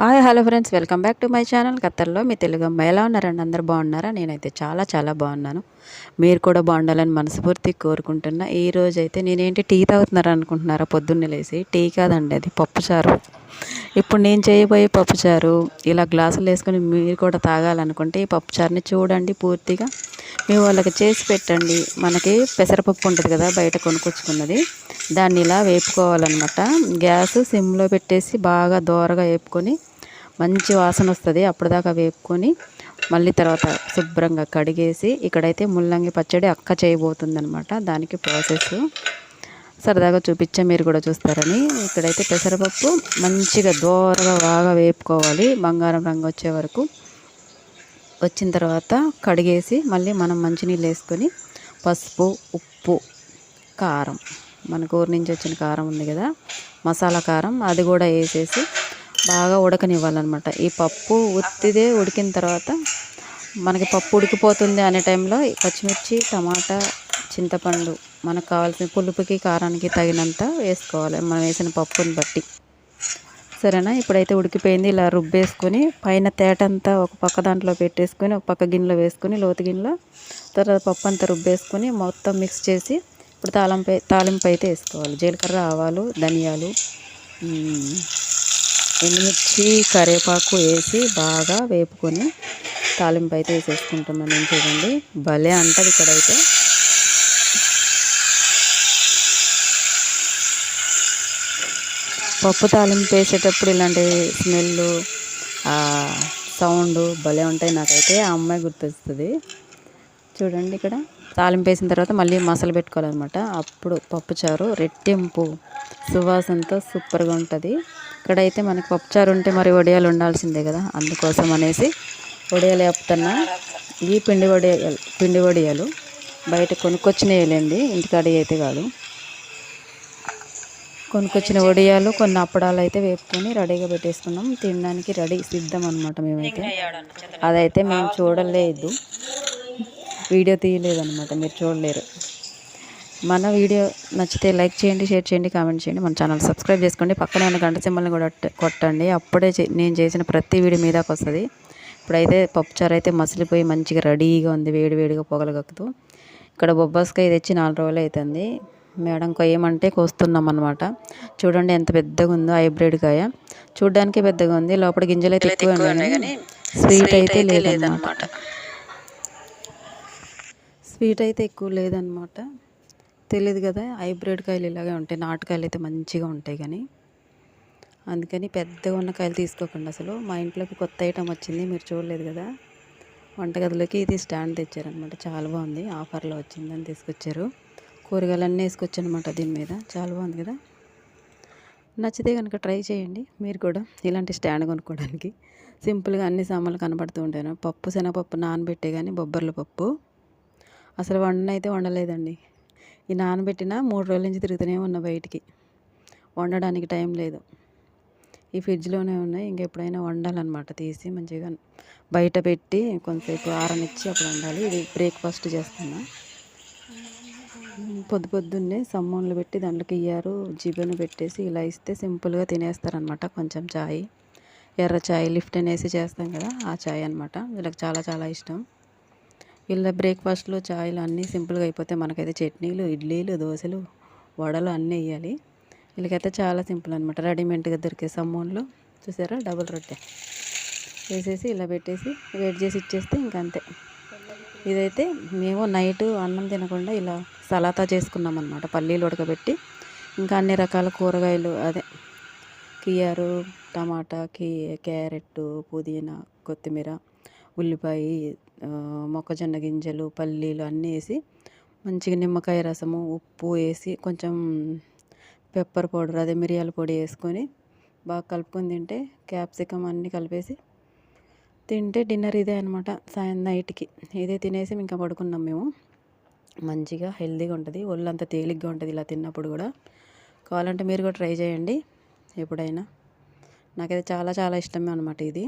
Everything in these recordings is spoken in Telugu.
Hi hello friends. Welcome back to my channel. కత్తర్లో మీ తెలుగు అమ్మాయి ఎలా ఉన్నారండి? అందరు బాగున్నారా? నేనైతే చాలా చాలా బాగున్నాను. మీరు కూడా బాగుండాలని మనస్ఫూర్తి కోరుకుంటున్నా. ఈ రోజు అయితే నేనేంటి టీ తాగుతున్నారు అనుకుంటున్నారా? పొద్దున్నే లేసి. టీ కాదండి అది పప్పుచారు. ఇప్పుడు నేను చేయబోయే పప్పుచారు ఇలా గ్లాసులు వేసుకొని మీరు కూడా తాగాలనుకుంటే ఈ పప్పుచారుని చూడండి పూర్తిగా. మీ వాళ్ళకి చేసి పెట్టండి. మనకి పెసరపప్పు ఉంటుంది కదా బయట కొనుక్కొచ్చుకున్నది. దాన్ని ఇలా వేపుకోవాలన్నమాట. గ్యాస్ సిమ్లో పెట్టేసి బాగా దోరగా వేపుకొని మంచి వాసన వస్తుంది అప్పటిదాకా వేపుకొని మళ్ళీ తర్వాత శుభ్రంగా కడిగేసి ఇక్కడైతే ముల్లంగి పచ్చడి అక్క చేయబోతుందనమాట దానికి ప్రాసెస్ సరదాగా చూపించా మీరు కూడా చూస్తారని. ఇక్కడైతే పెసరపప్పు మంచిగా దోరగా బాగా వేపుకోవాలి బంగారం రంగు వచ్చే వరకు. వచ్చిన తర్వాత కడిగేసి మళ్ళీ మనం మంచినీళ్ళు వేసుకొని పసుపు ఉప్పు కారం మన ఊరి నుంచి వచ్చిన కారం ఉంది కదా మసాలా కారం అది కూడా వేసేసి బాగా ఉడకనివ్వాలన్నమాట. ఈ పప్పు ఉత్తిదే ఉడికిన తర్వాత మనకి పప్పు ఉడికిపోతుంది అనే టైంలో పచ్చిమిర్చి టమాటా చింతపండు మనకు కావాల్సిన పులుపుకి కారానికి తగినంత వేసుకోవాలి. మనం వేసిన పప్పుని బట్టి. సరేనా? ఇప్పుడైతే ఉడికిపోయింది. ఇలా రుబ్బేసుకొని పైన తేటంతా ఒక పక్క దాంట్లో పెట్టేసుకొని ఒక పక్క గిన్నెలో వేసుకొని లోతు గిన్నెలో తర్వాత పప్పు అంతా రుబ్బేసుకొని మొత్తం మిక్స్ చేసి ఇప్పుడు తాలింపు తాలింపు అయితే వేసుకోవాలి. జీలకర్ర ఆవాలు ధనియాలు ఎండుమిర్చి కరివేపాకు వేసి బాగా వేపుకొని తాలింపు అయితే వేసేసుకుంటున్నాను చూడండి. భలే అంటది ఇక్కడైతే. పప్పు తాలింపు వేసేటప్పుడు ఇలాంటి స్మెల్ సౌండ్ భలే ఉంటాయి నాకైతే. ఆ అమ్మాయి గుర్తొస్తుంది. చూడండి ఇక్కడ. తాలింపు వేసిన తర్వాత మళ్ళీ మసాలా పెట్టుకోవాలన్నమాట. అప్పుడు పప్పుచారు రెట్టింపు సువాసనతో సూపర్గా ఉంటుంది. ఇక్కడైతే మనకి పప్పుచారు ఉంటే మరి వడియాలు ఉండాల్సిందే కదా. అందుకోసం అనేసి వడియాలు చెప్తున్నా ఈ పిండి వడియాలు పిండి వడియాలు బయట కొనుక్కొచ్చినవేలేండి ఇంటికాడ అయితే కాదు. కొనుక్కొచ్చిన వడియాలు కొన్ని అప్పడాలు అయితే వేపుకొని రెడీగా పెట్టేసుకున్నాం. తినడానికి రెడీ సిద్ధం అనమాట మేమైతే. అదైతే మేము చూడలేదు. వీడియో తీయలేదు అనమాట మీరు చూడలేరు. మన వీడియో నచ్చితే లైక్ చేయండి షేర్ చేయండి కామెంట్ చేయండి. మన ఛానల్ సబ్స్క్రైబ్ చేసుకోండి. పక్కనే ఉన్న గంట సింబల్ని కూడా కొట్టండి. అప్పుడే నేను చేసిన ప్రతి వీడియో మీదకి వస్తుంది. ఇప్పుడైతే పప్పుచారు అయితే మసిలిపోయి మంచిగా రెడీగా ఉంది వేడి వేడిగా పొగలగక్కుతూ. ఇక్కడ బొబ్బాస్కాయ తెచ్చి నాలుగు రోజులు అవుతుంది మేడం కొయ్యమంటే కోస్తున్నాం అనమాట చూడండి ఎంత పెద్దగా ఉందో హైబ్రిడ్ కాయ. చూడడానికి పెద్దగా ఉంది. లోపల గింజలు అయితే ఎక్కువ ఉన్నాయి. స్వీట్ అయితే లేదనమాట స్వీట్ అయితే ఎక్కువ లేదనమాట తెలియదు కదా హైబ్రిడ్ కాయలు ఇలాగే ఉంటాయి నాటుకాయలు అయితే మంచిగా ఉంటాయి కానీ. అందుకని పెద్దగా ఉన్న కాయలు తీసుకోకండి అసలు. మా ఇంట్లోకి కొత్త ఐటమ్ వచ్చింది మీరు చూడలేదు కదా. వంటగదిలోకి ఇది స్టాండ్ తెచ్చారనమాట చాలా బాగుంది ఆఫర్లో వచ్చిందని తీసుకొచ్చారు. కూరగాయలన్నీ వేసుకొచ్చానమాట దీని మీద చాలా బాగుంది కదా. నచ్చితే కనుక ట్రై చేయండి మీరు కూడా ఇలాంటి స్టాండ్ కొనుక్కోవడానికి. సింపుల్గా అన్ని సామాన్లు కనబడుతూ ఉంటాను పప్పు శనగపప్పు నానబెట్టే కానీ బొబ్బర్ల పప్పు. అసలు వండనైతే వండలేదండి. ఈ నానబెట్టిన మూడు రోజుల నుంచి తిరుగుతూనే ఉన్న బయటికి. వండడానికి టైం లేదు. ఈ ఫ్రిడ్జ్లోనే ఉన్నాయి ఇంకెప్పుడైనా వండాలన్నమాట. తీసి మంచిగా బయట పెట్టి కొంతసేపు ఆరనిచ్చి అప్పుడు వండాలి. ఇది బ్రేక్ఫాస్ట్ చేస్తున్నా. పొద్దు పొద్దున్నే సమ్మోన్లు పెట్టి దాంట్లోకి ఇయ్యారు జిబెను పెట్టేసి ఇలా ఇస్తే సింపుల్గా తినేస్తారనమాట కొంచెం చాయ్. ఎర్ర చాయ్ లిఫ్ట్ అనేసి చేస్తాం కదా ఆ చాయ్ అనమాట వీళ్ళకి చాలా చాలా ఇష్టం. వీళ్ళ బ్రేక్ఫాస్ట్లో చాయ్లు అన్నీ సింపుల్గా అయిపోతే మనకైతే చట్నీలు ఇడ్లీలు దోశలు వడలు అన్నీ వేయాలి. వీళ్ళకైతే చాలా సింపుల్ అనమాట రెడీమేడ్గా దొరికే సమ్మోన్లో. చూసారా? డబుల్ రొట్టె. వేసేసి ఇలా పెట్టేసి వెయిట్ చేసి ఇచ్చేస్తే ఇంకంతే. ఇదైతే మేము నైట్ అన్నం తినకుండా ఇలా సలాతా చేసుకున్నాం అనమాట పల్లీలు ఉడకబెట్టి ఇంకా అన్ని రకాల కూరగాయలు అదే కియారు టమాటా కీ క్యారెట్ పుదీనా కొత్తిమీర ఉల్లిపాయ మొక్కజొన్న గింజలు పల్లీలు అన్నీ వేసి మంచిగా నిమ్మకాయ రసము ఉప్పు వేసి కొంచెం పెప్పర్ పౌడర్ అదే మిరియాల పొడి వేసుకొని బాగా కలుపుకొని తింటే క్యాప్సికమ్ అన్నీ కలిపేసి తింటే డిన్నర్ ఇదే అనమాట సాయం నైట్కి. ఇదే తినేసి ఇంకా పడుకున్నాం మేము. మంచిగా హెల్తీగా ఉంటుంది. ఒళ్ళంతా తేలిగ్గా ఉంటుంది ఇలా తిన్నప్పుడు కూడా. కావాలంటే మీరు కూడా ట్రై చేయండి ఎప్పుడైనా. నాకైతే చాలా చాలా ఇష్టమే అనమాట ఇది.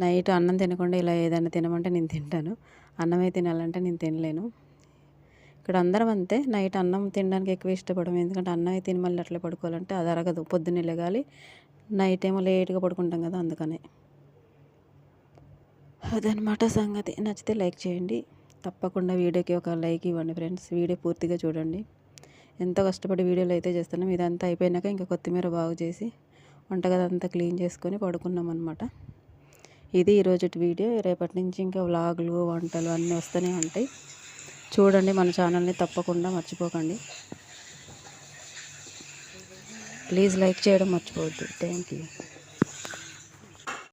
నైట్ అన్నం తినకుండా ఇలా ఏదైనా తినమంటే నేను తింటాను. అన్నమే తినాలంటే నేను తినలేను. ఇక్కడ అందరం అంతే. నైట్ అన్నం తినడానికి ఎక్కువ ఇష్టపడము. ఎందుకంటే అన్నమే తిని మళ్ళీ అట్లా పడుకోవాలంటే అది అరగదు. పొద్దున్నే లేగాలి. నైట్ ఏమో లేట్గా పడుకుంటాం కదా అందుకనే. అదనమాట సంగతి. నచ్చితే లైక్ చేయండి. తప్పకుండా వీడియోకి ఒక లైక్ ఇవ్వండి ఫ్రెండ్స్. వీడియో పూర్తిగా చూడండి. ఎంతో కష్టపడి వీడియోలు అయితే చేస్తున్నాం. ఇదంతా అయిపోయినాక ఇంకా కొత్తిమీర బాగు చేసి వంటగది అంతా క్లీన్ చేసుకొని పడుకున్నాం అనమాట ఇది ఈరోజు వీడియో. రేపటి నుంచి ఇంకా వ్లాగులు వంటలు అన్నీ వస్తూనే ఉంటాయి. చూడండి మన ఛానల్ని తప్పకుండా మర్చిపోకండి. ప్లీజ్ లైక్ చేయడం మర్చిపోవద్దు. Thank you.